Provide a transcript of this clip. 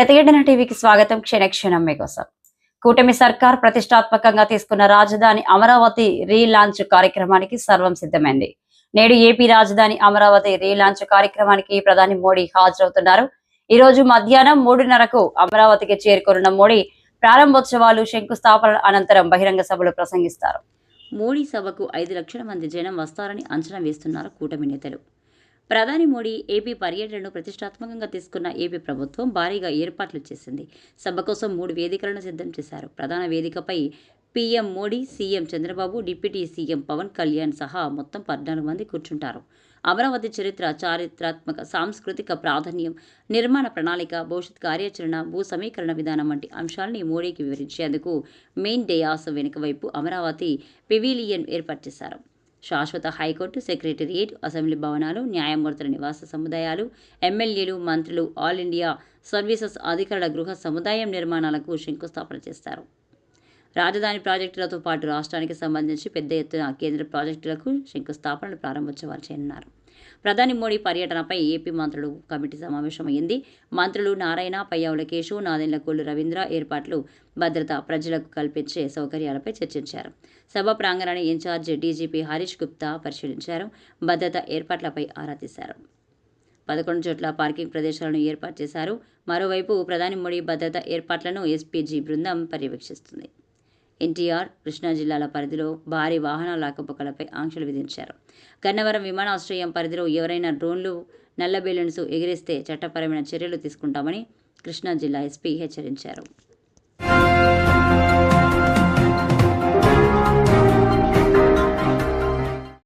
ప్రతిఘటన టీవీకి స్వాగతం. క్షణక్షణం మీకోసం. కూటమి సర్కార్ ప్రతిష్టాత్మకంగా తీసుకున్న రాజధాని అమరావతి రీలాంచ్ కార్యక్రమానికి సర్వం సిద్ధమైంది. నేడు ఏపీ రాజధాని అమరావతి రీలాంచ్ కార్యక్రమానికి ప్రధాని మోడీ హాజరవుతున్నారు. ఈ రోజు మధ్యాహ్నం మూడున్నరకు అమరావతికి చేరుకున్న మోడీ ప్రారంభోత్సవాలు శంకుస్థాపన అనంతరం బహిరంగ సభలు ప్రసంగిస్తారు. మోడీ సభకు ఐదు లక్షల మంది జనం వస్తారని అంచనా వేస్తున్నారు కూటమి నేతలు. ప్రధాని మోడీ ఏపీ పర్యటనను ప్రతిష్టాత్మకంగా తీసుకున్న ఏపీ ప్రభుత్వం భారీగా ఏర్పాట్లు చేసింది. సభ కోసం మూడు వేదికలను సిద్ధం చేశారు. ప్రధాన వేదికపై PM Modi CM Chandrababu deputy CM Pawan Kalyan సహా మొత్తం పద్నాలుగు మంది కూర్చుంటారు. అమరావతి చరిత్ర చారిత్రాత్మక సాంస్కృతిక ప్రాధాన్యం నిర్మాణ ప్రణాళిక భవిష్యత్ కార్యాచరణ భూ సమీకరణ విధానం వంటి అంశాలని మోడీకి వివరించేందుకు మెయిన్ డేయాస్ వెనుక వైపు అమరావతి పెవిలియన్ ఏర్పాటు చేశారు. శాశ్వత హైకోర్టు సెక్రటరియేట్ అసెంబ్లీ భవనాలు న్యాయమూర్తుల నివాస సముదాయాలు ఎమ్మెల్యేలు మంత్రులు ఆల్ ఇండియా సర్వీసెస్ అధికారుల గృహ సముదాయం నిర్మాణాలకు శంకుస్థాపన చేస్తారు. రాజధాని ప్రాజెక్టులతో పాటు రాష్ట్రానికి సంబంధించి పెద్ద ఎత్తున కేంద్ర ప్రాజెక్టులకు శంకుస్థాపనలు ప్రారంభోత్సవాలు చేయనున్నారు. ప్రధాని మోడీ పర్యటనపై ఏపీ మంత్రులు కమిటీ సమావేశమైంది. మంత్రులు నారాయణ పయ్యావుల కేశు నాదెండ్ల కొల్లు రవీంద్ర ఏర్పాట్లు భద్రత ప్రజలకు కల్పించే సౌకర్యాలపై చర్చించారు. సభ ప్రాంగణాన్ని ఇన్ఛార్జ్ డీజీపీ హరీష్ గుప్తా పరిశీలించారు. భద్రత ఏర్పాట్లపై ఆరా తీశారు. పదకొండు చోట్ల పార్కింగ్ ప్రదేశాలను ఏర్పాటు చేశారు. మరోవైపు ప్రధాని మోడీ భద్రత ఏర్పాట్లను ఎస్పీజీ బృందం పర్యవేక్షిస్తుంది. ఎన్టీఆర్ కృష్ణా జిల్లాల పరిధిలో భారీ వాహనాల రాకపోకలపై ఆంక్షలు విధించారు. గన్నవరం విమానాశ్రయం పరిధిలో ఎవరైనా డ్రోన్లు నల్ల బెలూన్స్ ఎగిరిస్తే చట్టపరమైన చర్యలు తీసుకుంటామని కృష్ణా జిల్లా ఎస్పీ హెచ్చరించారు.